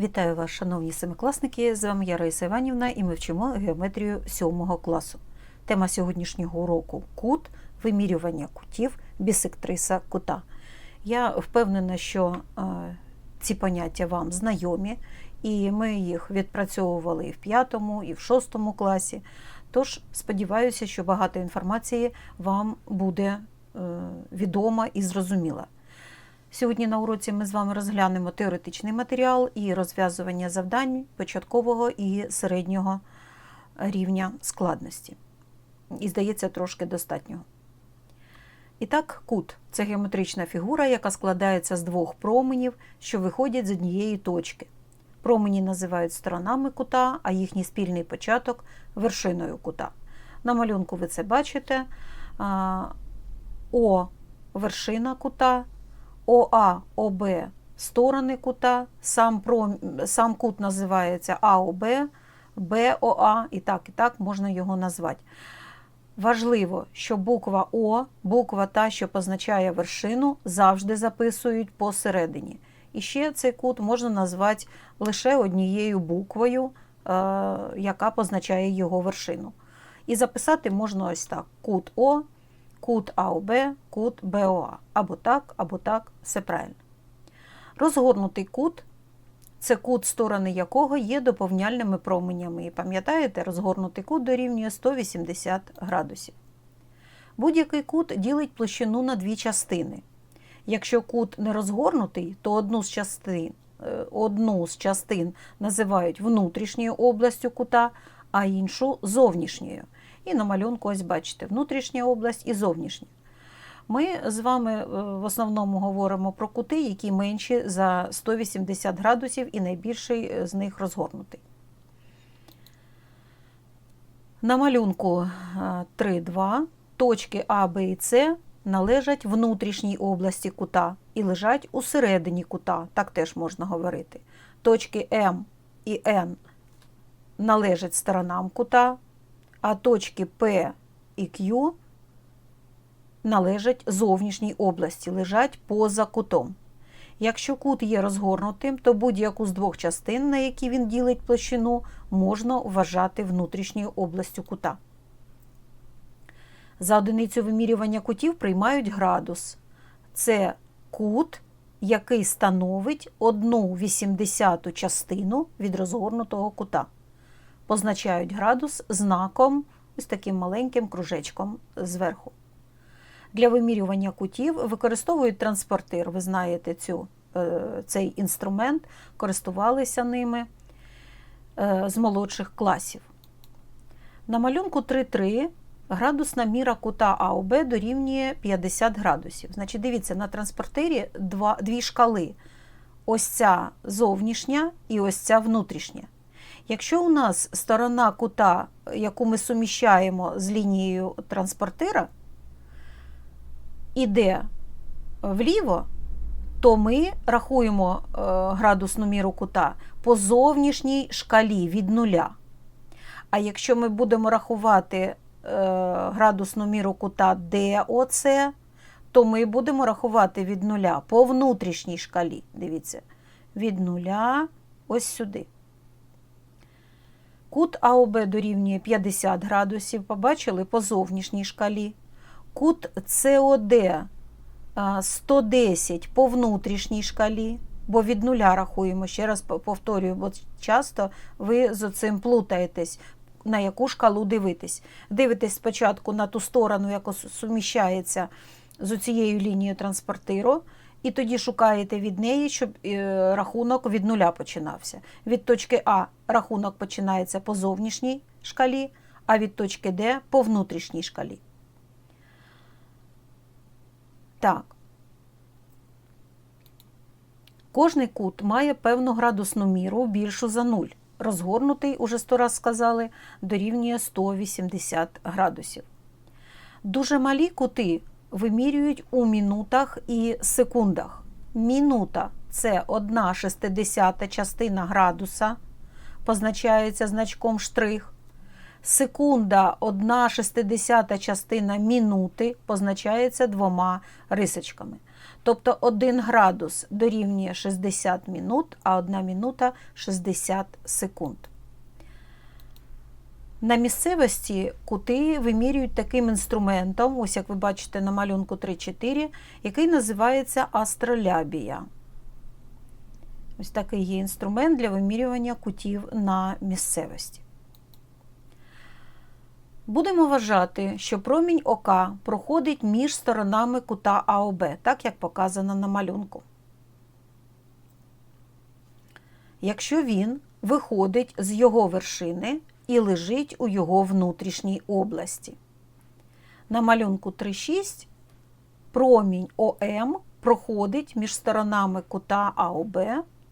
Вітаю вас, шановні семикласники! З вами я Раїса Іванівна і ми вчимо геометрію 7 класу. Тема сьогоднішнього уроку кут, вимірювання кутів, бісектриса кута. Я впевнена, що е, ці поняття вам знайомі, і ми їх відпрацьовували і в 5, і в 6 класі. Тож сподіваюся, що багато інформації вам буде е, відома і зрозуміла. Сьогодні на уроці ми з вами розглянемо теоретичний матеріал і розв'язування завдань початкового і середнього рівня складності. І, здається, трошки достатнього. І так, кут це геометрична фігура, яка складається з двох променів, що виходять з однієї точки. Промені називають сторонами кута, а їхній спільний початок вершиною кута. На малюнку ви це бачите. О вершина кута. ОА, ОБ сторони кута, сам пром... сам кут називається АОБ, БОА, і так, і так можна його назвати. Важливо, що буква О, буква та, що позначає вершину, завжди записують посередині. І ще цей кут можна назвати лише однією буквою, е, яка позначає його вершину. І записати можна ось так: кут О кут АОБ, кут БОА. Або так, або так, все правильно. Розгорнутий кут це кут, сторони якого є доповняльними променями. І пам'ятаєте, розгорнутий кут дорівнює 180 градусів. Будь-який кут ділить площину на дві частини. Якщо кут не розгорнутий, то одну з частин е, одну з частин називають внутрішньою областю кута, а іншу зовнішньою. І на малюнку, ось бачите, внутрішня область і зовнішня. Ми з вами е, в основному говоримо про кути, які менші за 180 градусів, і найбільший з них розгорнутий. На малюнку 3,2 е, точки А, Б і С належать внутрішній області кута і лежать у середині кута, так теж можна говорити. Точки М і Н належать сторонам кута, а точки P і Q належать зовнішній області, лежать поза кутом. Якщо кут є розгорнутим, то будь-яку з двох частин, на які він ділить площину, можна вважати внутрішньою областю кута. За одиницю вимірювання кутів приймають градус. Це кут, який становить 1,80 частину від розгорнутого кута позначають градус знаком ось таким маленьким кружечком зверху. Для вимірювання кутів використовують транспортир. Ви знаєте цю, е, цей інструмент, користувалися ними е, з молодших класів. На малюнку 3,3 градусна міра кута АОБ дорівнює 50 градусів. Значить, дивіться, на транспортирі дві шкали. Ось ця зовнішня і ось ця внутрішня. Якщо у нас сторона кута, яку ми суміщаємо з лінією транспортира, іде вліво, то ми рахуємо е, градусну міру кута по зовнішній шкалі від нуля. А якщо ми будемо рахувати е, градусну міру кута ДОЦ, то ми будемо рахувати від нуля по внутрішній шкалі. Дивіться, від нуля ось сюди. Кут АОБ дорівнює 50 градусів, побачили по зовнішній шкалі. Кут СОД 110 по внутрішній шкалі, бо від нуля рахуємо, ще раз повторюю, бо часто ви з цим плутаєтесь, на яку шкалу дивитесь. Дивитесь спочатку на ту сторону, яка суміщається з цією лінією транспортиру. І тоді шукаєте від неї, щоб е, рахунок від нуля починався. Від точки А рахунок починається по зовнішній шкалі, а від точки Д по внутрішній шкалі. Так. Кожний кут має певну градусну міру більшу за 0. Розгорнутий, уже сто раз сказали, дорівнює 180 градусів. Дуже малі кути вимірюють у мінутах і секундах. Мінута це одна шестидесята частина градуса, позначається значком штрих. Секунда одна шестидесята частина мінути позначається двома рисочками. Тобто 1 градус дорівнює 60 минут, а 1 минута 60 секунд. На місцевості кути вимірюють таким інструментом, ось як ви бачите на малюнку 3-4, який називається астролябія. Ось такий є інструмент для вимірювання кутів на місцевості. Будемо вважати, що промінь ока проходить між сторонами кута АОБ, так як показано на малюнку. Якщо він виходить з його вершини і лежить у його внутрішній області. На малюнку 3,6 промінь ОМ проходить між сторонами кута АОБ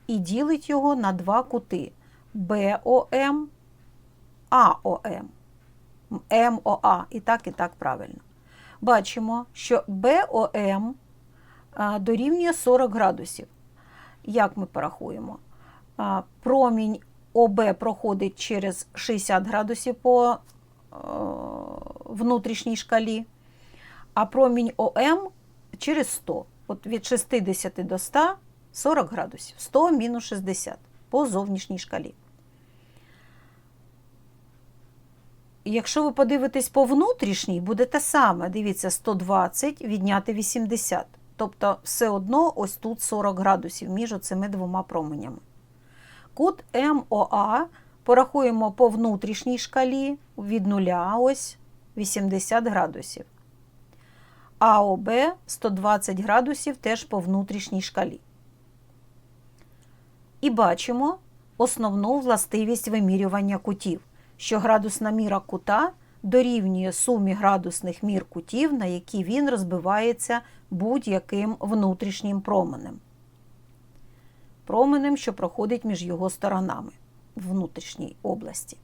і ділить його на два кути БОМ, АОМ. МОА. І так, і так правильно. Бачимо, що БОМ дорівнює 40 градусів. Як ми порахуємо? Промінь ОБ проходить через 60 градусів по внутрішній шкалі, а промінь ОМ через 100. От від 60 до 100 40 градусів. 100 мінус 60 по зовнішній шкалі. Якщо ви подивитесь по внутрішній, буде те саме. Дивіться, 120 відняти 80. Тобто, все одно ось тут 40 градусів між цими двома променями. Кут МОА порахуємо по внутрішній шкалі від 0 ось 80 градусів. АОБ 120 градусів теж по внутрішній шкалі. І бачимо основну властивість вимірювання кутів що градусна міра кута дорівнює сумі градусних мір кутів, на які він розбивається будь-яким внутрішнім променем. Променем, що проходить між його сторонами в внутрішній області.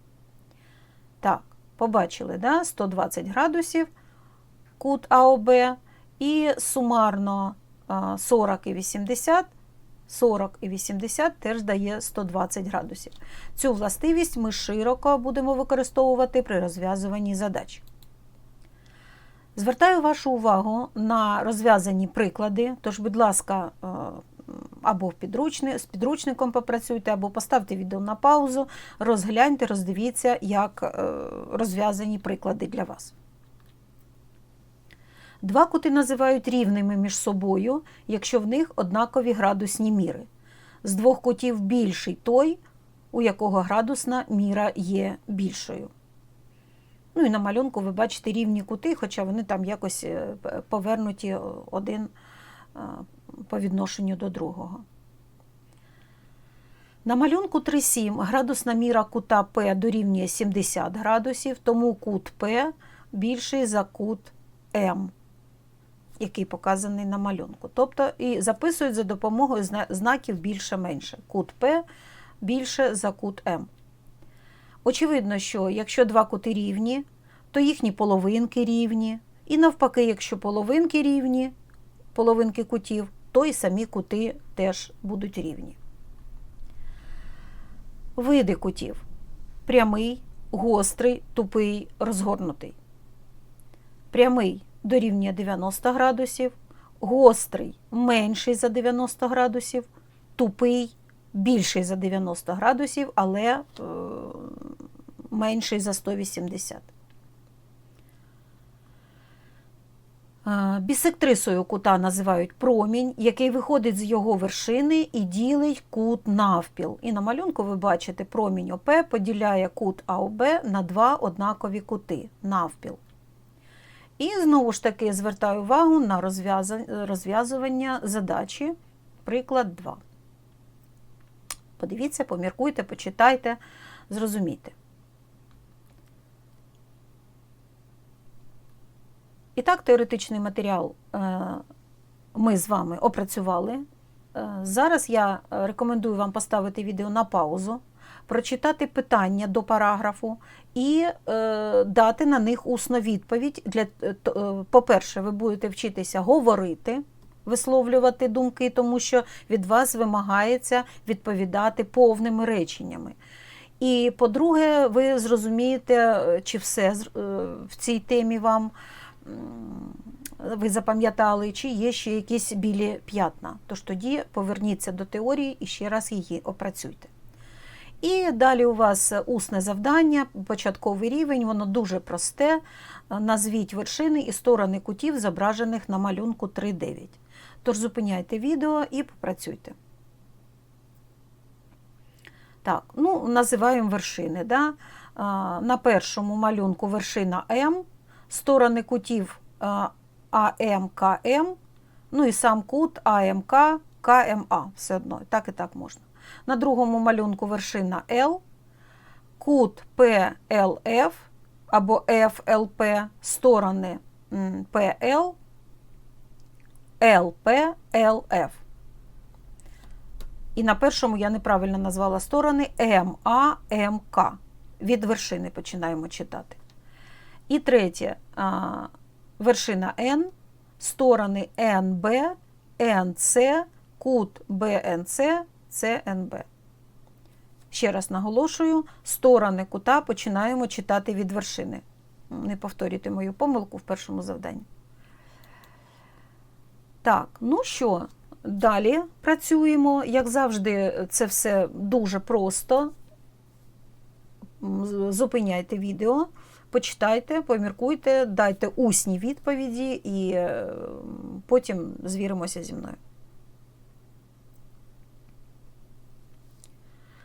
Так, побачили, да? 120 градусів кут АОБ і сумарно 40 і 80 40 і 80 теж дає 120 градусів. Цю властивість ми широко будемо використовувати при розв'язуванні задач. Звертаю вашу увагу на розв'язані приклади, тож, будь ласка, або підручник, з підручником попрацюйте, або поставте відео на паузу, розгляньте, роздивіться, як е, розв'язані приклади для вас. Два кути називають рівними між собою, якщо в них однакові градусні міри. З двох кутів більший той, у якого градусна міра є більшою. Ну і на малюнку ви бачите рівні кути, хоча вони там якось е, повернуті один е, по відношенню до другого. На малюнку 3,7 градусна міра кута П дорівнює 70 градусів, тому кут П більший за кут М який показаний на малюнку. Тобто і записують за допомогою знаків більше-менше. Кут П більше за кут М. Очевидно, що якщо два кути рівні, то їхні половинки рівні. І навпаки, якщо половинки рівні, половинки кутів, то і самі кути теж будуть рівні. Види кутів прямий, гострий, тупий, розгорнутий. Прямий дорівнює 90 градусів, гострий менший за 90 градусів, тупий більший за 90 градусів, але е, менший за 180. Е, бісектрисою кута називають промінь, який виходить з його вершини і ділить кут навпіл. І на малюнку ви бачите, промінь ОП поділяє кут АОБ на два однакові кути навпіл. І знову ж таки звертаю увагу на розв'язування задачі, приклад 2. Подивіться, поміркуйте, почитайте, зрозумійте. І так, теоретичний матеріал е, ми з вами опрацювали. Е, зараз я рекомендую вам поставити відео на паузу прочитати питання до параграфу і е, дати на них усну відповідь. Для, По-перше, ви будете вчитися говорити, висловлювати думки, тому що від вас вимагається відповідати повними реченнями. І по-друге, ви зрозумієте, чи все в цій темі вам ви запам'ятали, чи є ще якісь білі п'ятна. Тож тоді поверніться до теорії і ще раз її опрацюйте. І далі у вас усне завдання, початковий рівень, воно дуже просте. Назвіть вершини і сторони кутів, зображених на малюнку 3.9. Тож зупиняйте відео і попрацюйте. Так, ну, називаємо вершини. Да? На першому малюнку вершина М, сторони кутів а, АМ, КМ, ну і сам кут АМК, КМА. Все одно, так і так можна. На другому малюнку вершина Л, кут ПЛФ або ФЛП, сторони ПЛ, ЛП. І на першому я неправильно назвала сторони МА, МК. Від вершини починаємо читати. І третє вершина Н, сторони НБ, НЦ, кут БНЦ, ЦНБ. Ще раз наголошую, сторони кута починаємо читати від вершини. Не повторюйте мою помилку в першому завданні. Так, ну що, далі працюємо. Як завжди, це все дуже просто. Зупиняйте відео, почитайте, поміркуйте, дайте усні відповіді і е, потім звіримося зі мною.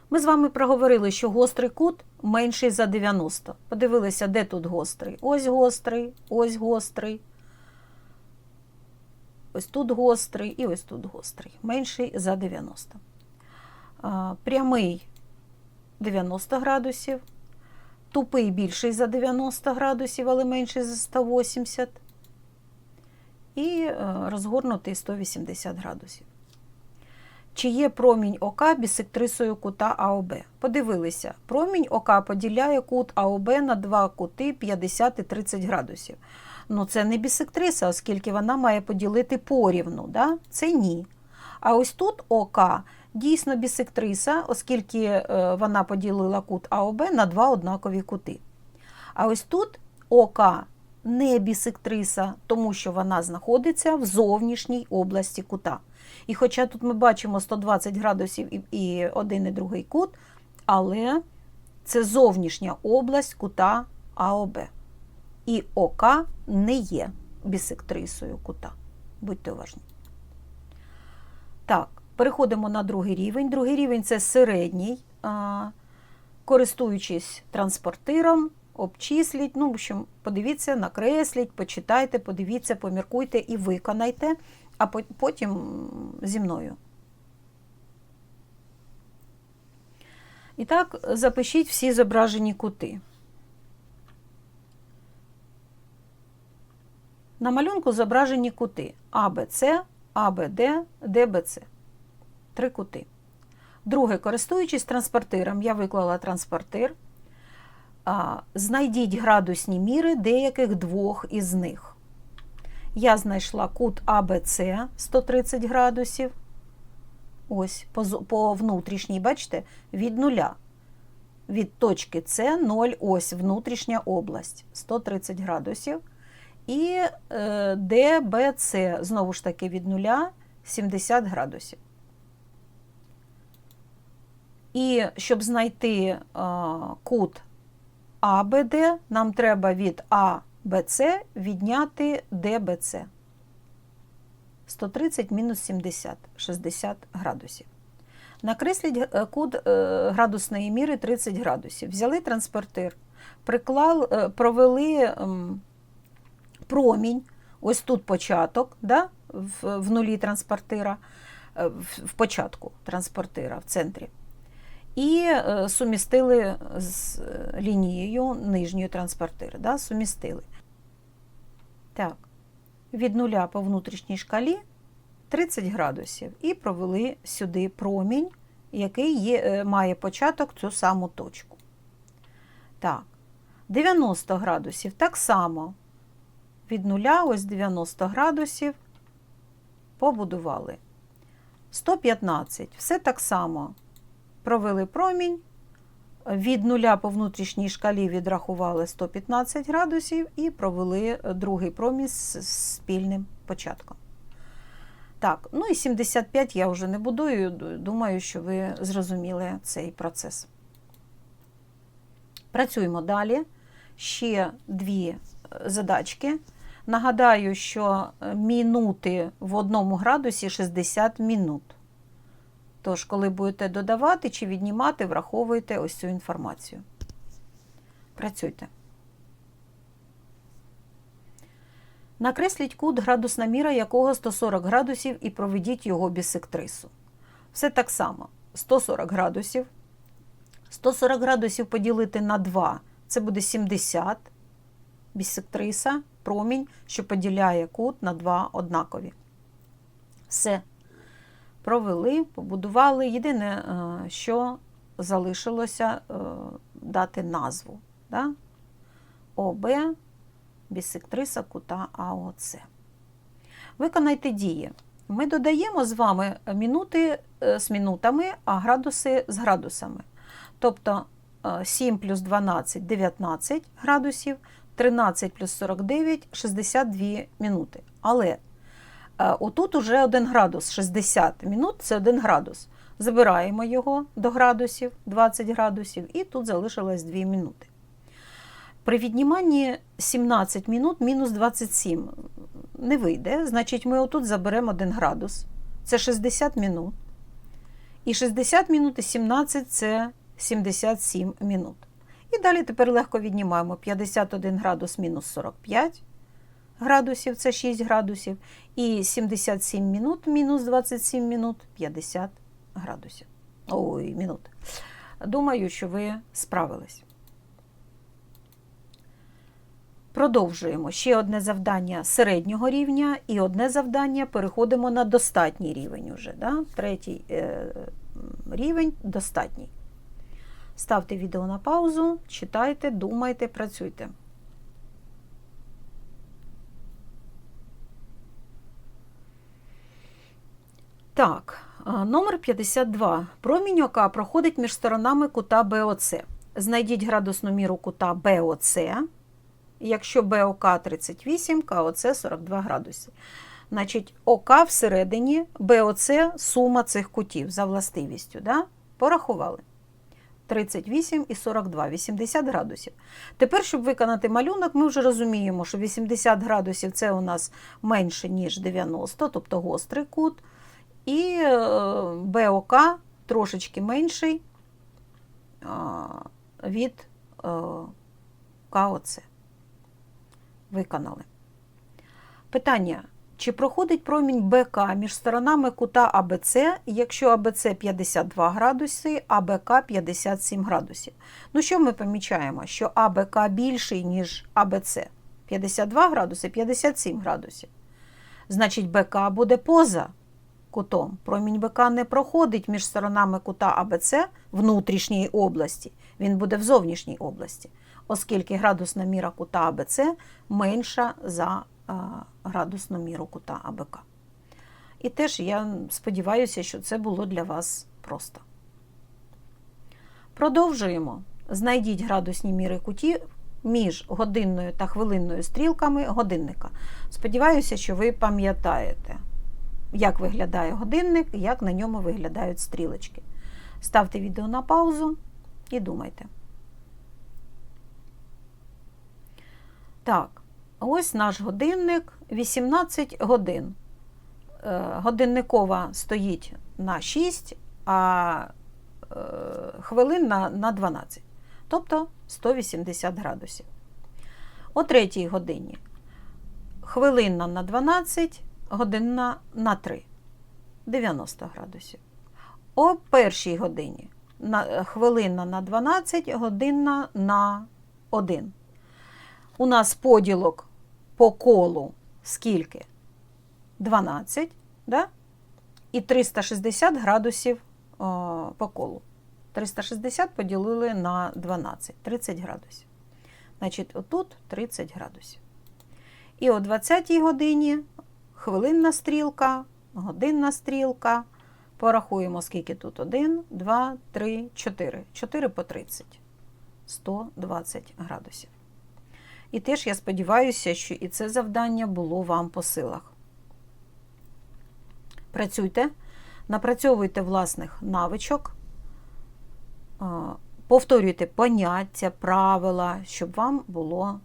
Ми з вами проговорили, що гострий кут менший за 90. Подивилися, де тут гострий. Ось гострий, ось гострий. Ось тут гострий і ось тут гострий. Менший за 90. Прямий 90 градусів. Тупий більший за 90 градусів, але менший за 180. І е, розгорнутий 180 градусів. Чи є промінь ОК бісектрисою кута АОБ? Подивилися, промінь ОК поділяє кут АОБ на два кути 50 і 30 градусів. Ну, це не бісектриса, оскільки вона має поділити порівну. Да? Це ні. А ось тут ОК дійсно бісектриса, оскільки е, вона поділила кут АОБ на два однакові кути. А ось тут ОК не бісектриса, тому що вона знаходиться в зовнішній області кута. І хоча тут ми бачимо 120 градусів і, один і другий кут, але це зовнішня область кута АОБ. І ОК не є бісектрисою кута. Будьте уважні. Так, переходимо на другий рівень. Другий рівень це середній. Користуючись транспортиром, обчисліть. Ну, в общем, подивіться, накресліть, почитайте, подивіться, поміркуйте і виконайте, а потім зі мною. І так, запишіть всі зображені кути. На малюнку зображені кути АБЦ, АБД, ДБЦ. Три кути. Друге, користуючись транспортиром, я виклала транспортир. Знайдіть градусні міри деяких двох із них. Я знайшла кут АБЦ 130 градусів. Ось по, по внутрішній, бачите, від нуля. Від точки С 0, ось внутрішня область 130 градусів. І е, ДБЦ, знову ж таки, від нуля 70 градусів. І щоб знайти е, кут АБД, нам треба від АБЦ відняти ДБЦ. 130 мінус 70, 60 градусів. Накресліть е, кут е, градусної міри 30 градусів. Взяли транспортир, приклали, провели ем, промінь, ось тут початок, да, в, нулі транспортира, в початку транспортира в центрі. І е, сумістили з е, лінією нижньої транспортири. Да, сумістили. Так, від нуля по внутрішній шкалі 30 градусів. І провели сюди промінь, який є, е, має початок цю саму точку. Так, 90 градусів так само. Від нуля, ось 90 градусів, побудували. 115. Все так само. Провели промінь, Від нуля по внутрішній шкалі відрахували 115 градусів і провели другий проміс з спільним початком. Так, ну і 75 я вже не будую. Думаю, що ви зрозуміли цей процес. Працюємо далі. Ще дві е, задачки. Нагадаю, що е, мінути в одному градусі 60 мінут. Тож, коли будете додавати чи віднімати, враховуйте ось цю інформацію. Працюйте. Накресліть кут, градусна міра якого 140 градусів і проведіть його бісектрису. Все так само. 140 градусів. 140 градусів поділити на 2 це буде 70 бісектриса, промінь, що поділяє кут на 2 однакові. Все. Провели, побудували. Єдине, е, що залишилося е, дати назву. Да? ОБ, бісектриса кута АОЦ. Виконайте дії. Ми додаємо з вами мінути е, з мінутами, а градуси з градусами. Тобто 7 плюс 12 19 градусів, 13 плюс 49 62 минути. Але отут уже 1 градус, 60 минут це 1 градус. Забираємо його до градусів, 20 градусів, і тут залишилось 2 минути. При відніманні 17 минут мінус 27 не вийде, значить, ми отут заберемо 1 градус. Це 60 минут. І 60 минут і 17 це 77 минут. І далі тепер легко віднімаємо 51 градус мінус 45 градусів це 6 градусів. І 77 минут мінус 27 минут 50 градусів. Ой, минут. Думаю, що ви справились. Продовжуємо ще одне завдання середнього рівня і одне завдання переходимо на достатній рівень. уже. Да? Третій е, рівень достатній. Ставте відео на паузу, читайте, думайте, працюйте. Так, номер 52. Промінь ока проходить між сторонами кута БОЦ. Знайдіть градусну міру кута БОЦ. Якщо БОК 38, КОЦ 42 градуси. Значить, ОК всередині, БОЦ сума цих кутів за властивістю. Да? Порахували. 38 і 42, 80 градусів. Тепер, щоб виконати малюнок, ми вже розуміємо, що 80 градусів це у нас менше, ніж 90, тобто гострий кут. І е, БОК трошечки менший від е, КОЦ. Виконали. Питання. Чи проходить промінь БК між сторонами кута АБЦ, якщо АБЦ 52 градуси, а БК 57 градусів? Ну, що ми помічаємо? Що АБК більший, ніж АБЦ. 52 градуси, 57 градусів. Значить, БК буде поза кутом. Промінь БК не проходить між сторонами кута АБЦ внутрішньої області, він буде в зовнішній області, оскільки градусна міра кута АБЦ менша за градусну міру кута АБК. І теж я сподіваюся, що це було для вас просто. Продовжуємо. Знайдіть градусні міри кутів між годинною та хвилинною стрілками годинника. Сподіваюся, що ви пам'ятаєте, як виглядає годинник як на ньому виглядають стрілочки. Ставте відео на паузу і думайте. Так, Ось наш годинник 18 годин. Е, годинникова стоїть на 6, а е, хвилинна на 12, тобто 180 градусів. О 3 годині хвилинна на 12, годинна на 3, 90 градусів. О першій годині хвилинна на 12, годинна на 1. У нас поділок по колу скільки? 12, да? і 360 градусів о, по колу. 360 поділили на 12, 30 градусів. Значить, отут 30 градусів. І о 20 годині хвилинна стрілка, годинна стрілка Порахуємо, скільки тут. 1, 2, 3, 4. 4 по 30. 120 градусів. І теж я сподіваюся, що і це завдання було вам по силах. Працюйте, напрацьовуйте власних навичок, повторюйте поняття, правила, щоб вам було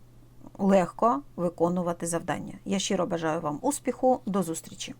легко виконувати завдання. Я щиро бажаю вам успіху, до зустрічі!